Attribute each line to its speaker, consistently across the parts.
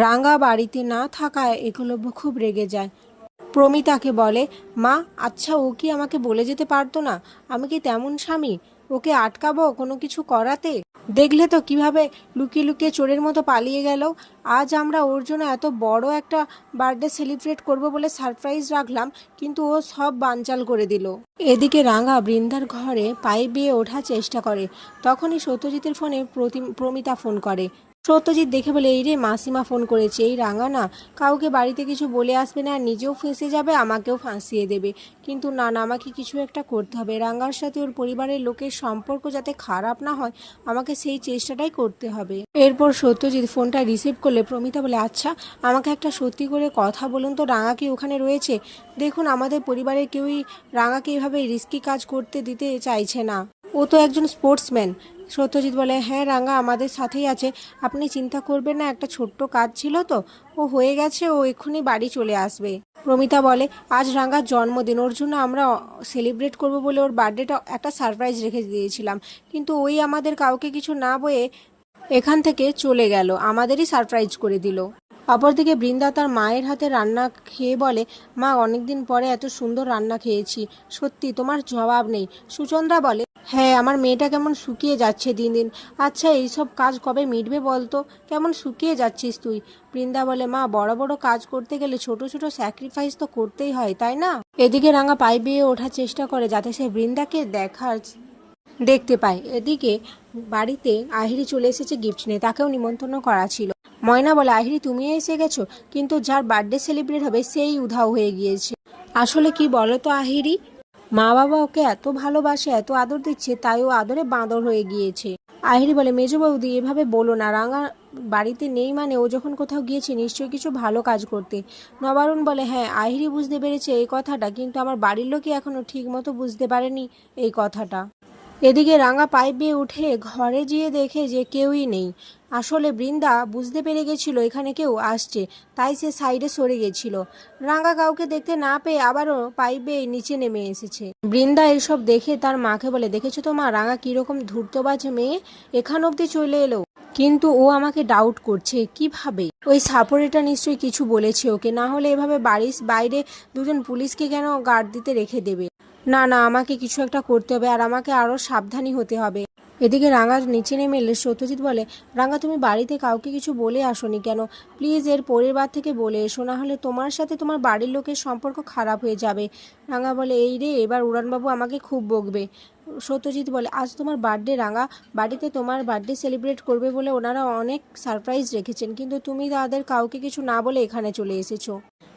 Speaker 1: রাঙ্গা বাড়িতে না থাকায় একলব্য খুব রেগে যায়। প্রমিতাকে বলে, মা আচ্ছা ও কি আমাকে বলে যেতে পারতো না? আমি কি তেমন স্বামী? ওকে আটকাবো কোনো কিছু করাতে? দেখলে তো কীভাবে লুকিয়ে লুকিয়ে চোরের মতো পালিয়ে গেল। আজ আমরা ওর জন্য এত বড় একটা বার্থডে সেলিব্রেট করব বলে সারপ্রাইজ রাখলাম, কিন্তু ও সব বানচাল করে দিল। এদিকে রাঙা বৃন্দার ঘরে পায়ে বেয়ে ওঠার চেষ্টা করে। তখনই সত্যজিতের ফোনে প্রমিতা ফোন করে। সত্যজিৎ দেখে বলে, এই রে মাসিমা ফোন করেছে, এই রাঙা না, কাউকে বাড়িতে কিছু বলে আসবে না, নিজেও ফেঁসে যাবে, আমাকেও ফাঁসিয়ে দেবে। কিন্তু না না, আমাকে কিছু একটা করতে হবে। রাঙ্গার সাথে ওর পরিবারের লোকের সম্পর্ক যাতে খারাপ না হয়, আমাকে সেই চেষ্টাটাই করতে হবে। এরপর সত্যজিৎ ফোনটা রিসিভ করলে প্রমিতা বলে আচ্ছা আমাকে একটা সত্যি করে কথা বলুন তো, রাঙা কি ওখানে রয়েছে? দেখুন, আমাদের পরিবারের কেউই রাঙাকে এভাবে রিস্কি কাজ করতে দিতে চাইছে না। ও তো একজন স্পোর্টসম্যান সত্যজিৎ বলে হ্যাঁ রাঙা, আমাদের সাথেই আছে। আপনি চিন্তা করবেন না, একটা ছোট্ট কাজ ছিল তো। ও হয়ে গেছে, ও এক্ষুনি বাড়ি চলে আসবে। প্রমিতা বলে, আজ রাঙার জন্মদিন, ওর জন্য আমরা সেলিব্রেট করব বলে ওর বার্থডেটা একটা সারপ্রাইজ রেখে দিয়েছিলাম। কিন্তু ওই আমাদের কাউকে কিছু না বয়ে এখান থেকে চলে গেল, আমাদেরই সারপ্রাইজ করে দিল। অপরদিকে বৃন্দা তার মায়ের হাতে রান্না খেয়ে বলে, মা, অনেকদিন পরে এত সুন্দর রান্না খেয়েছি। সত্যি, তোমার জবাব নেই। সুচন্দ্রা বলে হ্যাঁ আমার মেয়েটা কেমন শুকিয়ে যাচ্ছে দিন দিন। আচ্ছা এইসব কাজ কবে মিটবে বলতো? কেমন শুকিয়ে যাচ্ছিস তুই? বৃন্দা বলে, মা, বড় বড় কাজ করতে গেলে ছোট ছোট স্যাক্রিফাইস তো করতেই হয়, তাই না? এদিকে রাঙা পায়ে বেয়ে ওঠার চেষ্টা করে যাতে সে বৃন্দাকে দেখার দেখতে পায়। এদিকে বাড়িতে আহিরি চলে এসেছে গিফট নিয়ে, তাকেও নিমন্ত্রণ করা ছিল। ময়না বলে, আহিরি তুমি এসে গেছো? কিন্তু যার বার্থডে সেলিব্রেট হবে, সেই উধাও হয়ে গিয়েছে। আসলে কি বলো তো আহিরি? মা বাবা ওকে এত ভালোবাসে, এত আদর দিচ্ছে তাই ও আদরে বাঁদর হয়ে গিয়েছে। আহিরি বলে, মেজো বৌদি, এভাবে বলো না, রাঙা বাড়িতে নেই মানে ও যখন কোথাও গিয়েছে নিশ্চয়ই কিছু ভালো কাজ করতে। নবারুণ বলে হ্যাঁ আহিরি বুঝতে পেরেছে এই কথাটা, কিন্তু আমার বাড়ির লোকই এখনও ঠিক মতো বুঝতে পারেনি এই কথাটা। এদিকে রাঙা পাইপ বেয়ে উঠে ঘরে গিয়ে দেখে যে কেউই নেই। আসলে বৃন্দা বুঝতে পেরে গেছিল, এখানে কেউ আসছে। তাই সে সাইডে সরে গেছিল। রাঙা কাউকে দেখতে না পেয়ে আবারও পাইপ নিচে নেমে এসেছে। বৃন্দা এসব দেখে তার মাকে বলে, দেখেছ তো মা, রাঙা কীরকম ধূর্তবাজ মেয়ে? এখান অবধি চলে এলো। কিন্তু ও আমাকে ডাউট করছে, কীভাবে? ওই সাপোরেটা নিশ্চয়ই কিছু বলেছে ওকে, না হলে এভাবে বাড়ির বাইরে দুজন পুলিশকে কেন গার্ড দিতে রেখে দেবে? না না, আমাকে কিছু একটা করতে হবে আর আমাকে আরও সাবধানী হতে হবে। এদিকে রাঙা নিচে নেমে এলে সত্যজিৎ বলে, রাঙা, তুমি বাড়িতে কাউকে কিছু বলে আসোনি কেন? প্লিজ এর পরিবার থেকে বলে এসো, না হলে তোমার সাথে তোমার বাড়ির লোকের সম্পর্ক খারাপ হয়ে যাবে। রাঙা বলে, এই রে, এবার উড়ানবাবু আমাকে খুব বকবে। সত্যজিৎ বলে, আজ তোমার বার্থডে, রাঙা। বাড়িতে তোমার বার্থডে সেলিব্রেট করবে বলে ওনারা অনেক সারপ্রাইজ রেখেছেন, কিন্তু তুমি তাদের কাউকে কিছু না বলে এখানে চলে এসেছ।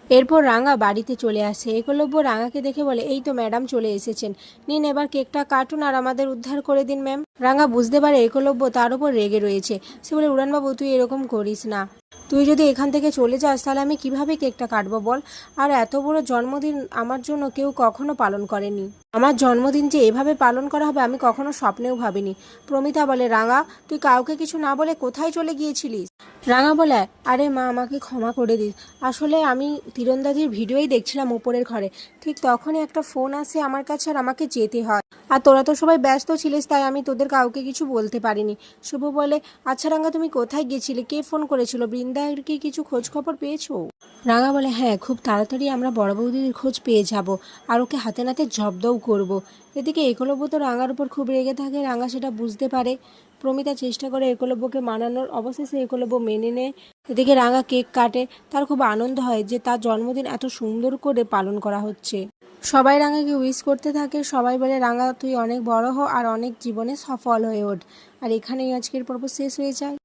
Speaker 1: এরপর রাঙা বাড়িতে চলে আসে। একলব্য রাঙাকে দেখে বলে, এই তো ম্যাডাম চলে এসেছেন। নিন এবার কেকটা কাটুন আর আমাদের উদ্ধার করে দিন, ম্যাম। রাঙা বুঝতে পারে একলব্য তার উপর রেগে রয়েছে। সে বলে, উড়ানবাবু, তুই এরকম করিস না। তুই যদি এখান থেকে চলে যাস, তাহলে আমি কীভাবে কেকটা কাটবো বল? আর এত বড় জন্মদিন আমার জন্য কেউ কখনো পালন করেনি। আমার জন্মদিন যে এভাবে পালন করা হবে, আমি কখনো স্বপ্নেও ভাবিনি। প্রমিতা বলে, রাঙা, তুই কাউকে কিছু না বলে কোথায় চলে গিয়েছিলিস? রাঙা বলে, আরে মা, আমাকে ক্ষমা করে দিস। আসলে আমি তীরন্দাজির ভিডিওই দেখছিলাম ওপরের ঘরে। ঠিক তখনই একটা ফোন আসে আমার কাছে আর আমাকে যেতে হয়। আর তোরা তো সবাই ব্যস্ত ছিলিস, তাই আমি তোদের কাউকে কিছু বলতে পারিনি। শুভ বলে আচ্ছা রাঙা, তুমি কোথায় গেছিলে কে ফোন করেছিল? বৃন্দার কি কিছু খোঁজ খবর পেয়েছ? রাঙা বলে হ্যাঁ খুব তাড়াতাড়ি আমরা বড় বৌদির খোঁজ পেয়ে যাব আর ওকে হাতে নাতে জব্দও করব। এদিকে একলব্য তো রাঙার উপর খুব রেগে থাকে, রাঙা সেটা বুঝতে পারে। প্রমিতা চেষ্টা করে একলব্যকে মানানোর অবশেষে একলব্য মেনে নেয়। এদিকে রাঙা কেক কাটে, তার খুব আনন্দ হয় যে তার জন্মদিন এত সুন্দর করে পালন করা হচ্ছে। সবাই রাঙাকে উইশ করতে থাকে, সবাই বলে, রাঙা, তুই অনেক বড় হ আর অনেক জীবনে সফল হয়ে ওঠ। আর এখানেই আজকের পর্ব শেষ হয়ে যায়।